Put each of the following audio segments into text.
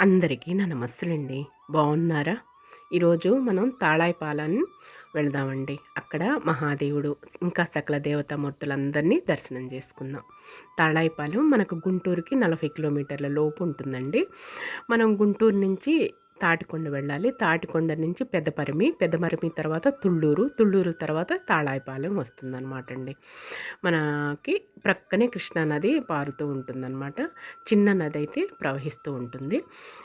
అందరికీ నా నమస్సులండి. బాగున్నారా? ఈరోజు మనం తాళాయిపాలెం వెళదామండి. అక్కడ మహాదేవుడు ఇంకా సకల దేవతామూర్తులందరినీ దర్శనం చేసుకుందాం. తాళాయిపాలెం మనకు గుంటూరుకి నలభై కిలోమీటర్ల లోపు ఉంటుందండి. మనం గుంటూరు నుంచి తాటికొండ వెళ్ళాలి. తాటికొండ నుంచి పెద్దపరిమి పెద్దపరిమి తర్వాత తుళ్ళూరు తుళ్ళూరు తర్వాత తాళాయిపాలెం వస్తుందన్నమాట అండి. మనకి ప్రక్కనే కృష్ణానది పారుతూ ఉంటుందన్నమాట. చిన్న నది అయితే ప్రవహిస్తూ ఉంటుంది.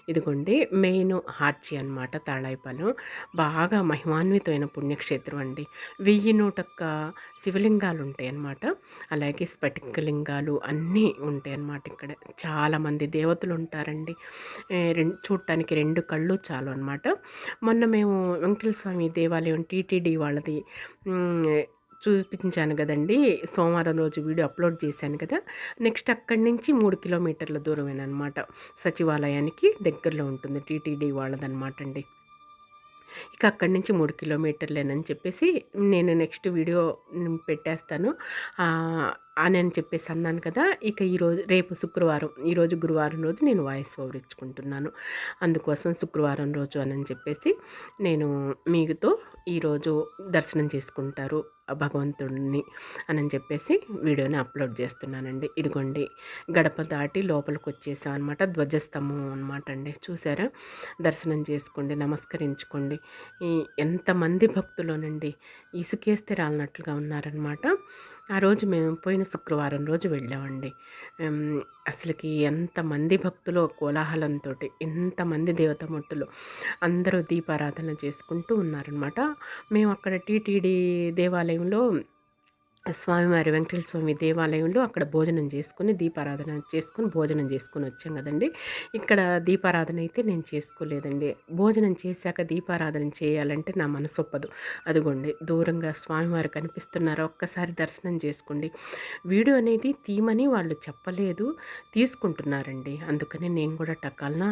ఇదిగోండి మెయిన్ హార్చి అనమాట తాళాయిపాలెం. బాగా మహిమాన్వితమైన పుణ్యక్షేత్రం అండి. వెయ్యి నూటొక్క శివలింగాలు ఉంటాయి అన్నమాట అలాగే స్ఫటికలింగాలు అన్నీ ఉంటాయి అన్నమాట ఇక్కడ. చాలామంది దేవతలు ఉంటారండి రెండు చూడటానికి రెండు కళ్ళు చాలు అనమాట మొన్న మేము వెంకటేశ్వర స్వామి దేవాలయం టీటీడీ వాళ్ళది చూపించాను కదండి. సోమవారం రోజు వీడియో అప్లోడ్ చేశాను కదా. నెక్స్ట్ అక్కడి నుంచి మూడు కిలోమీటర్ల దూరమేనమాట సచివాలయానికి దగ్గరలో ఉంటుంది టీటీడీ వాళ్ళదనమాట అండి. ఇక అక్కడి నుంచి మూడు కిలోమీటర్లేనని చెప్పేసి నేను నెక్స్ట్ వీడియో పెట్టేస్తాను. అని అని చెప్పేసి అన్నాను కదా ఇక ఈరోజు రేపు శుక్రవారం ఈరోజు గురువారం రోజు నేను వాయిస్ ఓవర్ ఇచ్చుకుంటున్నాను. అందుకోసం శుక్రవారం రోజు అని చెప్పేసి నేను మీతో ఈరోజు దర్శనం చేసుకుంటారు భగవంతుడిని అని చెప్పేసి వీడియోని అప్లోడ్ చేస్తున్నానండి. ఇదిగోండి గడప దాటి లోపలికి వచ్చేసాం అనమాట ధ్వజస్తంభం అనమాట అండి. చూసారా? దర్శనం చేసుకోండి నమస్కరించుకోండి. ఎంతమంది భక్తులోనండి ఇసుకేస్తే రాలినట్లుగా ఉన్నారనమాట. ఆ రోజు మేము పోయిన శుక్రవారం రోజు వెళ్ళామండి. అసలుకి ఎంతమంది భక్తులు కోలాహలంతో ఎంతమంది దేవతామూర్తులు అందరూ దీపారాధన చేసుకుంటూ ఉన్నారనమాట. మేము అక్కడ టీటీడీ దేవాలయంలో స్వామివారి వెంకటేశ్వర స్వామి దేవాలయంలో అక్కడ భోజనం చేసుకుని దీపారాధన చేసుకుని భోజనం చేసుకుని వచ్చాం కదండి. ఇక్కడ దీపారాధన అయితే నేను చేసుకోలేదండి. భోజనం చేశాక దీపారాధన చేయాలంటే నా మనసు ఒప్పదు. అదిగోండి దూరంగా స్వామివారు కనిపిస్తున్నారు. ఒక్కసారి దర్శనం చేసుకోండి. వీడియో అనేది తీమని వాళ్ళు చెప్పలేదు తీసుకుంటున్నారండి. అందుకని నేను కూడా టకాలన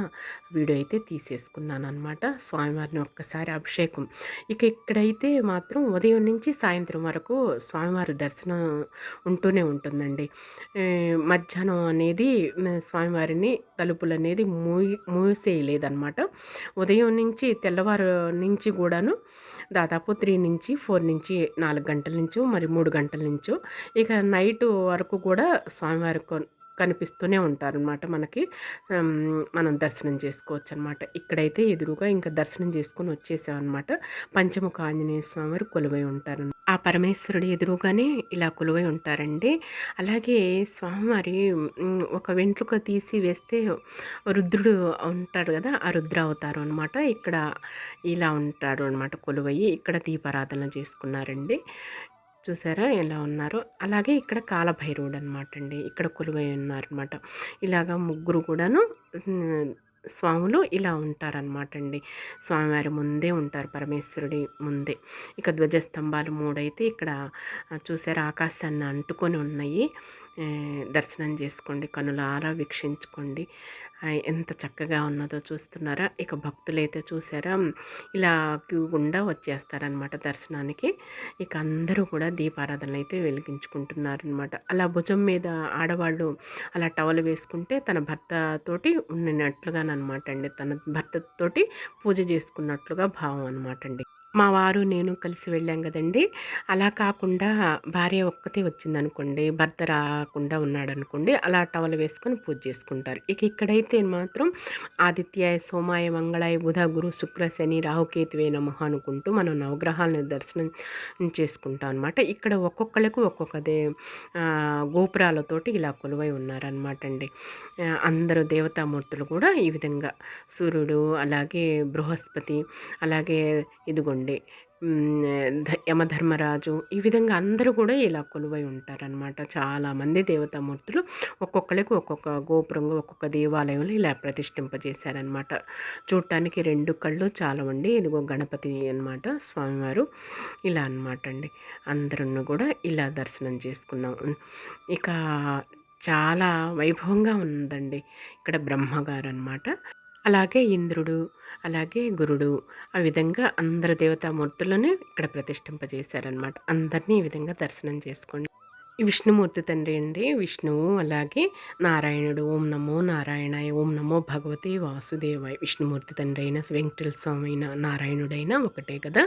వీడియో అయితే తీసేసుకున్నాను అనమాట స్వామివారిని ఒక్కసారి అభిషేకం. ఇక ఇక్కడైతే మాత్రం ఉదయం నుంచి సాయంత్రం వరకు స్వామివారి దర్శనం ఉంటూనే ఉంటుందండి. మధ్యాహ్నం అనేది స్వామివారిని తలుపులు అనేది మూయి మూసేయలేదన్నమాట. ఉదయం నుంచి తెల్లవారు నుంచి కూడాను దాదాపు త్రీ నుంచి ఫోర్ నుంచి నాలుగు గంటల నుంచో మరి మూడు గంటల నుంచో ఇక నైట్ వరకు కూడా స్వామివారి కనిపిస్తూనే ఉంటారనమాట మనకి. మనం దర్శనం చేసుకోవచ్చు అనమాట ఇక్కడైతే ఎదురుగా ఇంకా దర్శనం చేసుకొని వచ్చేసామన్నమాట. పంచముఖ ఆంజనేయ స్వామి వారు కొలువై ఉంటారు. ఆ పరమేశ్వరుడు ఎదురుగానే ఇలా కొలువై ఉంటారండి. అలాగే స్వామివారి ఒక వెంట్రుక తీసి వేస్తే రుద్రుడు ఉంటాడు కదా ఆ రుద్ర అవుతారు అనమాట ఇక్కడ ఇలా ఉంటాడు అనమాట కొలువయ్యి ఇక్కడ దీపారాధన చేసుకున్నారండి. చూసారా ఎలా ఉన్నారో? అలాగే ఇక్కడ కాలభైరవుడు అనమాట అండి ఇక్కడ కొలువై ఉన్నారనమాట. ఇలాగా ముగ్గురు కూడాను స్వాములు ఇలా ఉంటారనమాట అండి స్వామివారి ముందే ఉంటారు పరమేశ్వరుడి ముందే. ఇక ధ్వజస్తంభాలు మూడైతే ఇక్కడ చూసారు ఆకాశాన్ని అంటుకొని ఉన్నాయి. దర్శనం చేసుకోండి కనులారా వీక్షించుకోండి. ఎంత చక్కగా ఉన్నదో చూస్తున్నారా? ఇక భక్తులైతే చూసారా? ఇలా క్యూ గుండా వచ్చేస్తారనమాట దర్శనానికి. ఇక అందరూ కూడా దీపారాధనలు అయితే వెలిగించుకుంటున్నారనమాట అలా భుజం మీద ఆడవాళ్ళు అలా టవల్ వేసుకుంటే తన భర్తతోటి ఉండినట్లుగానమాట అండి. తన భర్తతోటి పూజ చేసుకున్నట్లుగా భావం అనమాట అండి. మా వారు నేను కలిసి వెళ్ళాం కదండి. అలా కాకుండా భార్య ఒక్కతే వచ్చిందనుకోండి భర్త రాకుండా ఉన్నాడనుకోండి అలా టవల్ వేసుకొని పూజ చేసుకుంటారు. ఇక ఇక్కడైతే మాత్రం ఆదిత్యాయ సోమాయ మంగళాయ బుధ గురు శుక్ర శని రాహుకేతువే నమః అనుకుంటూ మనం నవగ్రహాలను దర్శనం చేసుకుంటాం అనమాట ఇక్కడ ఒక్కొక్కళ్ళకు ఒక్కొక్కదే గోపురాలతోటి ఇలా కొలువై ఉన్నారనమాట అండి అందరూ దేవతామూర్తులు కూడా ఈ విధంగా సూర్యుడు అలాగే బృహస్పతి అలాగే ఇదిగోండి ఉండే. యమధర్మరాజు ఈ విధంగా అందరూ కూడా ఇలా కొలువై ఉంటారనమాట చాలామంది దేవతామూర్తులు ఒక్కొక్కరికి ఒక్కొక్క గోపురంగా ఒక్కొక్క దేవాలయంలో ఇలా ప్రతిష్ఠింపజేశారనమాట చూడటానికి రెండు కళ్ళు చాలా ఇదిగో గణపతి అనమాట స్వామివారు ఇలా అనమాట అండి. అందరూ కూడా ఇలా దర్శనం చేసుకున్నాం ఇక చాలా వైభవంగా ఉందండి ఇక్కడ బ్రహ్మగారు అనమాట అలాగే ఇంద్రుడు అలాగే గురుడు ఆ విధంగా అందరు దేవతామూర్తులను ఇక్కడ ప్రతిష్ఠింపజేశారనమాట అందరినీ ఈ విధంగా దర్శనం చేసుకోండి. విష్ణుమూర్తి తండ్రి అండి. విష్ణువు అలాగే నారాయణుడు. ఓం నమో నారాయణాయ. ఓం నమో భగవతి వాసుదేవాయ. విష్ణుమూర్తి తండ్రి అయిన వెంకటేశ్వర స్వామి అయిన నారాయణుడైనా ఒకటే కదా.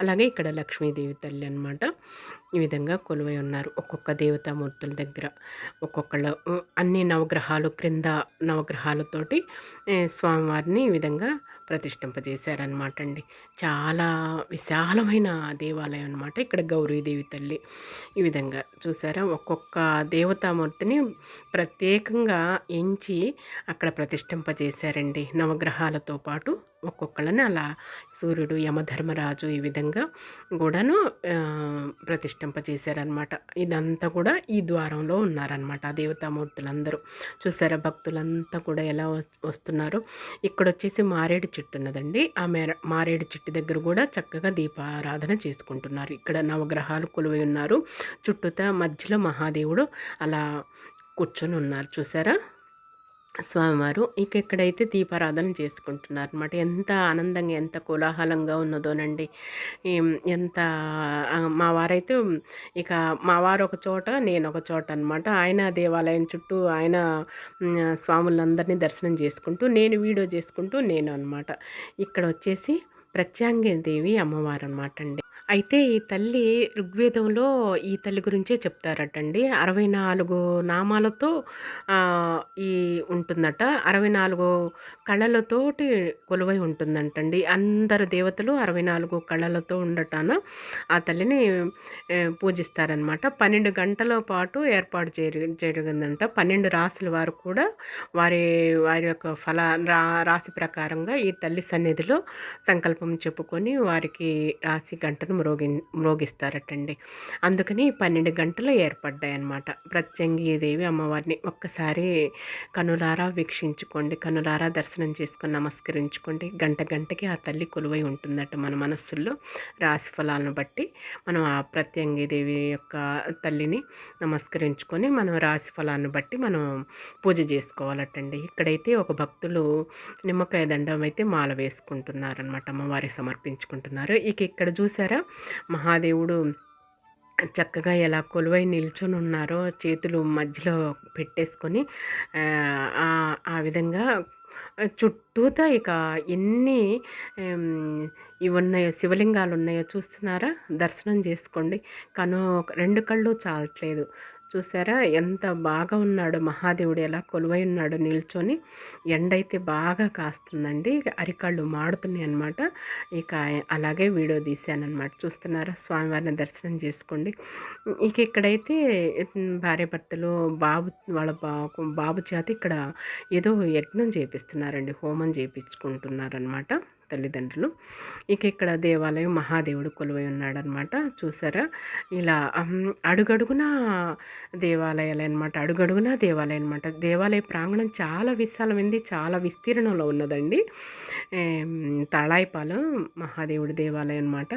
అలాగే ఇక్కడ లక్ష్మీదేవి తల్లి అనమాట ఈ విధంగా కొలువై ఉన్నారు ఒక్కొక్క దేవతామూర్తుల దగ్గర. ఒక్కొక్కళ్ళ అన్ని నవగ్రహాలు క్రింద నవగ్రహాలతోటి స్వామివారిని ఈ విధంగా ప్రతిష్ఠింపజేశారనమాట అండి చాలా విశాలమైన దేవాలయం అనమాట ఇక్కడ గౌరీదేవి తల్లి. ఈ విధంగా చూసారా? ఒక్కొక్క దేవతామూర్తిని ప్రత్యేకంగా ఎంచి అక్కడ ప్రతిష్ఠింపజేశారండి. నవగ్రహాలతో పాటు ఒక్కొక్కళ్ళని అలా సూర్యుడు యమధర్మరాజు ఈ విధంగా కూడాను ప్రతిష్ఠింపజేశారనమాట ఇదంతా కూడా ఈ ద్వారంలో ఉన్నారనమాట ఆ దేవతామూర్తులందరూ. చూసారా భక్తులంతా కూడా ఎలా వస్తున్నారు. ఇక్కడ వచ్చేసి మారేడు చెట్టు ఉన్నదండి. ఆ మేర మారేడు చెట్టు దగ్గర కూడా చక్కగా దీపారాధన చేసుకుంటున్నారు. ఇక్కడ నవగ్రహాలు కొలువై ఉన్నారు. చుట్టూతా మధ్యలో మహాదేవుడు అలా కూర్చొని ఉన్నారు. చూసారా? స్వామివారు ఇక ఇక్కడైతే దీపారాధన చేసుకుంటున్నారు అనమాట ఎంత ఆనందంగా ఎంత కోలాహలంగా ఉన్నదోనండి. ఎంత మా వారైతే ఇక మా వారు ఒక చోట నేను ఒక చోట అనమాట ఆయన దేవాలయం చుట్టూ ఆయన స్వాములందరినీ దర్శనం చేసుకుంటూ నేను వీడియో చేసుకుంటూ నేను అనమాట ఇక్కడ వచ్చేసి ప్రత్యాంగి దేవి అమ్మవారు అనమాట అండి అయితే ఈ తల్లి ఋగ్వేదంలో ఈ తల్లి గురించే చెప్తారటండి. అరవై నాలుగు నామాలతో ఈ ఉంటుందట. అరవై నాలుగు కళలతోటి కొలువై ఉంటుందంటండి. అందరు దేవతలు అరవై నాలుగు కళలతో ఉండటాన ఆ తల్లిని పూజిస్తారనమాట. పన్నెండు గంటల పాటు ఏర్పాటు జరిగిందంట. పన్నెండు రాసుల వారు కూడా వారి వారి యొక్క ఫల రా రాశి ప్రకారంగా ఈ తల్లి సన్నిధిలో సంకల్పం చెప్పుకొని వారికి రాశి గంటను మ్రోగి మ్రోగిస్తారటండి అందుకని పన్నెండు గంటలు ఏర్పడ్డాయి అన్నమాట ప్రత్యంగిదేవి అమ్మవారిని ఒక్కసారి కనులారా వీక్షించుకోండి. కనులారా దర్శనం చేసుకొని నమస్కరించుకోండి. గంట గంటకి ఆ తల్లి కొలువై ఉంటుందట మన మనస్సుల్లో. రాశి ఫలాలను బట్టి మనం ఆ ప్రత్యంగిదేవి యొక్క తల్లిని నమస్కరించుకొని మనం రాశి ఫలాన్ని బట్టి మనం పూజ చేసుకోవాలటండి. ఇక్కడైతే ఒక భక్తులు నిమ్మకాయ దండం అయితే మాల వేసుకుంటున్నారనమాట అమ్మవారికి సమర్పించుకుంటున్నారు. ఇక ఇక్కడ చూసారా? మహాదేవుడు చక్కగా ఎలా కొలువై నిల్చొని ఉన్నారో చేతులు మధ్యలో పెట్టేసుకొని ఆ విధంగా చుట్టూతా ఇక ఎన్ని ఇవి ఉన్నాయో శివలింగాలు ఉన్నాయో చూస్తున్నారా? దర్శనం చేసుకోండి. కను రెండు కళ్ళు చాలట్లేదు. చూసారా? ఎంత బాగా ఉన్నాడు మహాదేవుడు. ఎలా కొలువై ఉన్నాడు నిల్చొని. ఎండ అయితే బాగా కాస్తుందండి. అరికాళ్ళు మాడుతున్నాయి అనమాట ఇక అలాగే వీడియో తీశానమాట చూస్తున్నారా? స్వామివారిని దర్శనం చేసుకోండి. ఇక ఇక్కడైతే భార్య భర్తలు బాబు వాళ్ళ బాబు చేత ఇక్కడ ఏదో యజ్ఞం చేపిస్తున్నారండి. హోమం చేయించుకుంటున్నారనమాట తల్లిదండ్రులు. ఇక ఇక్కడ దేవాలయం మహాదేవుడు కొలువై ఉన్నాడనమాట. చూసారా? ఇలా అడుగడుగున దేవాలయాలు అనమాట అడుగడుగున దేవాలయం అనమాట దేవాలయ ప్రాంగణం చాలా విశాలమైంది చాలా విస్తీర్ణంలో ఉన్నదండి. తాళాయిపాలెం మహాదేవుడి దేవాలయం అనమాట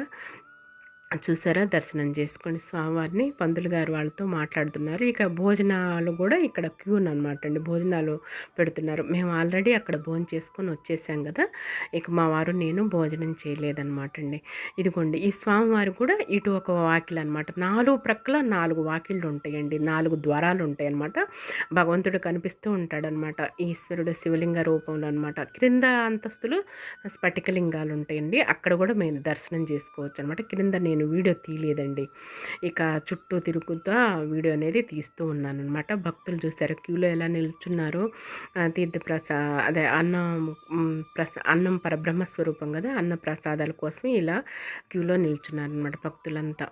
చూసారా? దర్శనం చేసుకోండి స్వామివారిని పందులు గారు వాళ్ళతో మాట్లాడుతున్నారు. ఇక భోజనాలు కూడా ఇక్కడ క్యూన్ అనమాట అండి. భోజనాలు పెడుతున్నారు. మేము ఆల్రెడీ అక్కడ భోజనం చేసుకొని వచ్చేసాం కదా. ఇక మా వారు నేను భోజనం చేయలేదన్నమాట అండి. ఇదిగోండి ఈ స్వామివారు కూడా ఇటు ఒక వాకిలు అనమాట నాలుగు ప్రక్కల నాలుగు వాకిళ్ళు ఉంటాయండి. నాలుగు ద్వారాలు ఉంటాయి అనమాట భగవంతుడు కనిపిస్తూ ఉంటాడనమాట ఈశ్వరుడు శివలింగ రూపంలో అనమాట క్రింద అంతస్తులు స్ఫటికలింగాలు ఉంటాయండి. అక్కడ కూడా మేము దర్శనం చేసుకోవచ్చు అనమాట క్రింద నేను నేను వీడియో తీయలేదండి. ఇక చుట్టూ తిరుగుతా వీడియో అనేది తీస్తూ ఉన్నాను అనమాట భక్తులు చూసారు? క్యూలో ఎలా నిల్చున్నారో? తీర్థప్రసా అదే అన్నం ప్రసా అన్నం పరబ్రహ్మ స్వరూపం కదా? అన్న ప్రసాదాల కోసం ఇలా క్యూలో నిల్చున్నారు అనమాట భక్తులంతా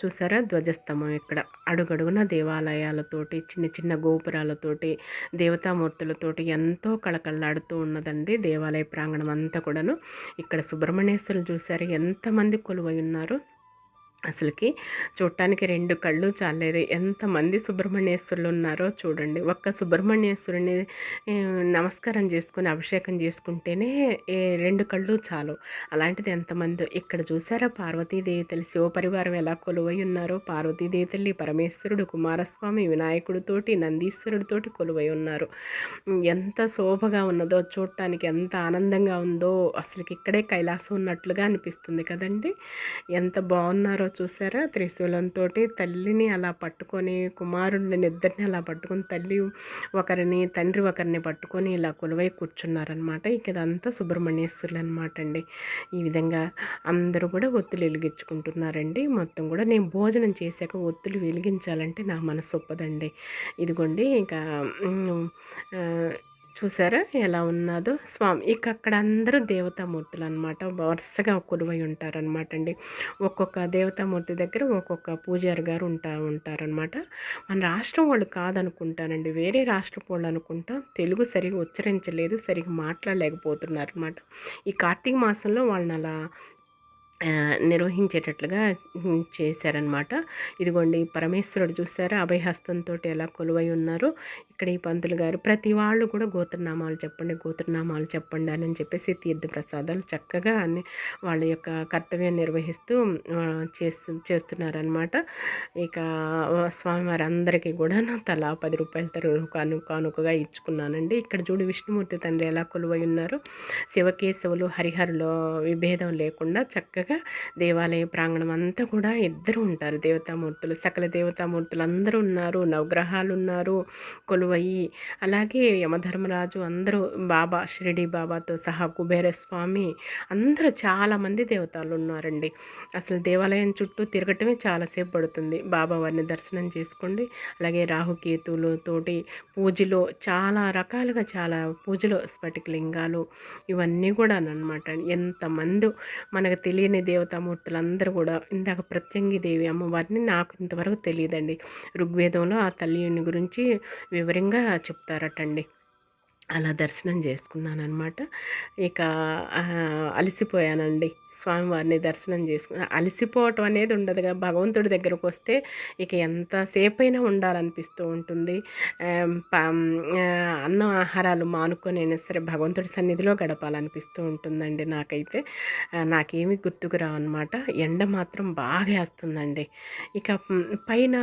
చూసారా? ధ్వజస్తంభం ఇక్కడ. అడుగడుగున దేవాలయాలతోటి చిన్న చిన్న గోపురాలతోటి దేవతామూర్తులతోటి ఎంతో కళకళలాడుతూ ఉన్నదండి దేవాలయ ప్రాంగణం అంతా కూడాను. ఇక్కడ సుబ్రహ్మణ్యేశ్వరులు చూసారు? ఎంతమంది కొలువై ఉన్నారు? అసలుకి చూడటానికి రెండు కళ్ళు చాలేదు ఎంతమంది సుబ్రహ్మణ్యేశ్వరులు ఉన్నారో చూడండి. ఒక్క సుబ్రహ్మణ్యేశ్వరుని నమస్కారం చేసుకుని అభిషేకం చేసుకుంటేనే రెండు కళ్ళు చాలు. అలాంటిది ఎంతమంది ఇక్కడ చూసారా? పార్వతీదేవి తల్లి శివపరివారం ఎలా కొలువై ఉన్నారో పార్వతీదేవి తల్లి పరమేశ్వరుడు కుమారస్వామి వినాయకుడితోటి నందీశ్వరుడితోటి కొలువై ఉన్నారు. ఎంత శోభగా ఉన్నదో చూడటానికి ఎంత ఆనందంగా ఉందో అసలుకి ఇక్కడే కైలాసం ఉన్నట్లుగా అనిపిస్తుంది కదండి. ఎంత బాగున్నారో చూసారా? త్రిశూలంతో తల్లిని అలా పట్టుకొని కుమారుడిని ఇద్దరిని అలా పట్టుకొని తల్లి ఒకరిని తండ్రి ఒకరిని పట్టుకొని ఇలా కొలువై కూర్చున్నారనమాట ఇక ఇదంతా సుబ్రహ్మణ్యేశ్వరులు అనమాట అండి. ఈ విధంగా అందరూ కూడా ఒత్తులు వెలిగించుకుంటున్నారండి. మొత్తం కూడా నేను భోజనం చేశాక ఒత్తులు వెలిగించాలంటే నా మనసు ఒప్పదండి. ఇదిగోండి ఇంకా చూసారా ఎలా ఉన్నదో? స్వామి ఇక అక్కడ అందరూ దేవతామూర్తులు అనమాట వరుసగా కొలువై ఉంటారనమాట అండి ఒక్కొక్క దేవతామూర్తి దగ్గర ఒక్కొక్క పూజారి గారు ఉంటా ఉంటారనమాట. మన రాష్ట్రం వాళ్ళు కాదనుకుంటానండి. వేరే రాష్ట్రం వాళ్ళు అనుకుంటా తెలుగు సరిగా ఉచ్చరించలేదు సరిగా మాట్లాడలేకపోతున్నారు అనమాట ఈ కార్తీక మాసంలో వాళ్ళని అలా నిర్వహించేటట్లుగా చేశారనమాట ఇదిగోండి పరమేశ్వరుడు చూసారా అభయహస్తంతో ఎలా కొలువై ఉన్నారు. ఇక్కడ ఈ పంతులు గారు ప్రతి వాళ్ళు కూడా గోత్రనామాలు చెప్పండి గోత్రనామాలు చెప్పండి అని చెప్పేసి తీర్థ ప్రసాదాలు చక్కగా అన్ని వాళ్ళ యొక్క కర్తవ్యం నిర్వహిస్తూ చేస్తు చేస్తున్నారనమాట ఇక స్వామివారి అందరికీ కూడా తలా పది రూపాయల తరువు కాను కానుకగా ఇచ్చుకున్నానండి. ఇక్కడ చూడు విష్ణుమూర్తి తండ్రి ఎలా కొలువై ఉన్నారు. శివకేశవులు హరిహరులో విభేదం లేకుండా చక్కగా ఉండగా దేవాలయ ప్రాంగణం అంతా కూడా ఇద్దరు ఉంటారు. దేవతామూర్తులు సకల దేవతామూర్తులు అందరూ ఉన్నారు నవగ్రహాలు ఉన్నారు కొలువయ్యి అలాగే యమధర్మరాజు అందరూ బాబా షిరిడి బాబాతో సహా కుబేర స్వామి అందరూ చాలామంది దేవతలు ఉన్నారండి. అసలు దేవాలయం చుట్టూ తిరగటమే చాలాసేపు పడుతుంది. బాబా వారిని దర్శనం చేసుకోండి. అలాగే రాహుకేతులు తోటి పూజలో చాలా రకాలుగా చాలా పూజలు స్ఫటికలింగాలు ఇవన్నీ కూడా అనమాట ఎంతమంది మనకు తెలియని దేవతామూర్తులు అందరూ కూడా ఇందాక ప్రత్యంగి దేవి అమ్మవారిని నాకు ఇంతవరకు తెలియదండి. ఋగ్వేదంలో ఆ తల్లిని గురించి వివరంగా చెప్తారటండి. అలా దర్శనం చేసుకున్నాను అనమాట ఇక అలసిపోయానండి. స్వామివారిని దర్శనం చేసుకుని అలసిపోవటం అనేది ఉండదుగా. భగవంతుడి దగ్గరకు వస్తే ఇక ఎంతసేపు అయినా ఉండాలనిపిస్తూ ఉంటుంది. అన్న ఆహారాలు మానుకొని అయినా సరే భగవంతుడి సన్నిధిలో గడపాలనిపిస్తూ ఉంటుందండి నాకైతే. నాకేమి గుర్తుకు రావన్నమాట. ఎండ మాత్రం బాగా వేస్తుందండి. ఇక పైన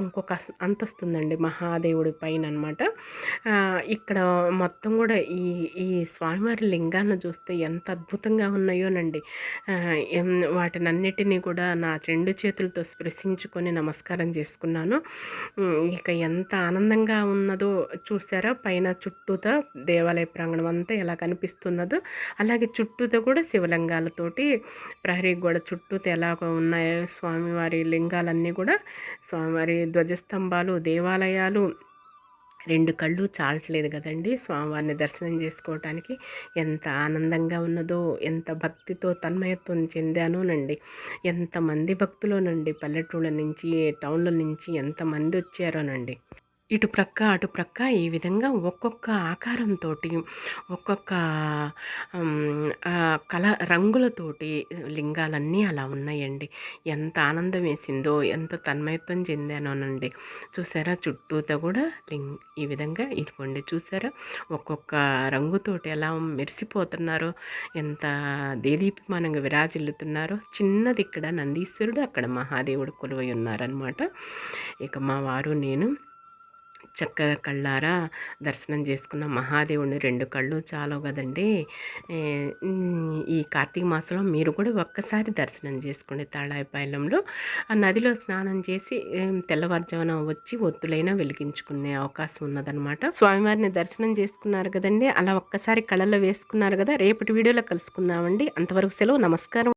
ఇంకొక అంతస్తుందండి మహాదేవుడి పైన అనమాట ఇక్కడ మొత్తం కూడా ఈ ఈ స్వామివారి లింగాలను చూస్తే ఎంత అద్భుతంగా ఉన్నాయోనండి. వాటినన్నిటినీ కూడా నా రెండు చేతులతో స్పృశించుకొని నమస్కారం చేసుకున్నాను. ఇక ఎంత ఆనందంగా ఉన్నదో చూసారా? పైన చుట్టూతో దేవాలయ ప్రాంగణం అంతా ఎలా కనిపిస్తున్నదో అలాగే చుట్టూతో కూడా శివలింగాలతోటి ప్రహరీ గోడ చుట్టూతో ఎలా ఉన్నాయో స్వామివారి లింగాలన్నీ కూడా స్వామివారి ధ్వజస్తంభాలు దేవాలయాలు రెండు కళ్ళు చాలట్లేదు కదండి. స్వామివారిని దర్శనం చేసుకోవటానికి ఎంత ఆనందంగా ఉన్నదో ఎంత భక్తితో తన్మయత్వం చెందానోనండి. ఎంతమంది భక్తులోనండి. పల్లెటూళ్ళ నుంచి టౌన్ల నుంచి ఎంతమంది వచ్చారోనండి. ఇటు ప్రక్క అటు ప్రక్క ఈ విధంగా ఒక్కొక్క ఆకారంతో ఒక్కొక్క కల రంగులతోటి లింగాలన్నీ అలా ఉన్నాయండి. ఎంత ఆనందం వేసిందో ఎంత తన్మయత్వం చెందానోనండి. చూసారా? చుట్టూతో కూడా లింగ్ ఈ విధంగా ఇదిగోండి చూసారా? ఒక్కొక్క రంగుతోటి ఎలా మెరిసిపోతున్నారో ఎంత దేదీప్యమానంగా విరాజిల్లుతున్నారో. చిన్నది ఇక్కడ నందీశ్వరుడు అక్కడ మహాదేవుడు కొలువై ఉన్నారనమాట ఇక మా వారు నేను చక్కగా కళ్ళారా దర్శనం చేసుకున్న మహాదేవుని రెండు కళ్ళు చాలు కదండి. ఈ కార్తీక మాసంలో మీరు కూడా ఒక్కసారి దర్శనం చేసుకోండి తాళాయిపాలెంలో ఆ నదిలో స్నానం చేసి తెల్లవారుజామున వచ్చి ఒత్తులైనా వెలిగించుకునే అవకాశం ఉన్నదనమాట స్వామివారిని దర్శనం చేసుకున్నారు కదండి. అలా ఒక్కసారి కళ్ళలో వేసుకున్నారు కదా. రేపటి వీడియోలో కలుసుకుందామండి. అంతవరకు సెలవు. నమస్కారం.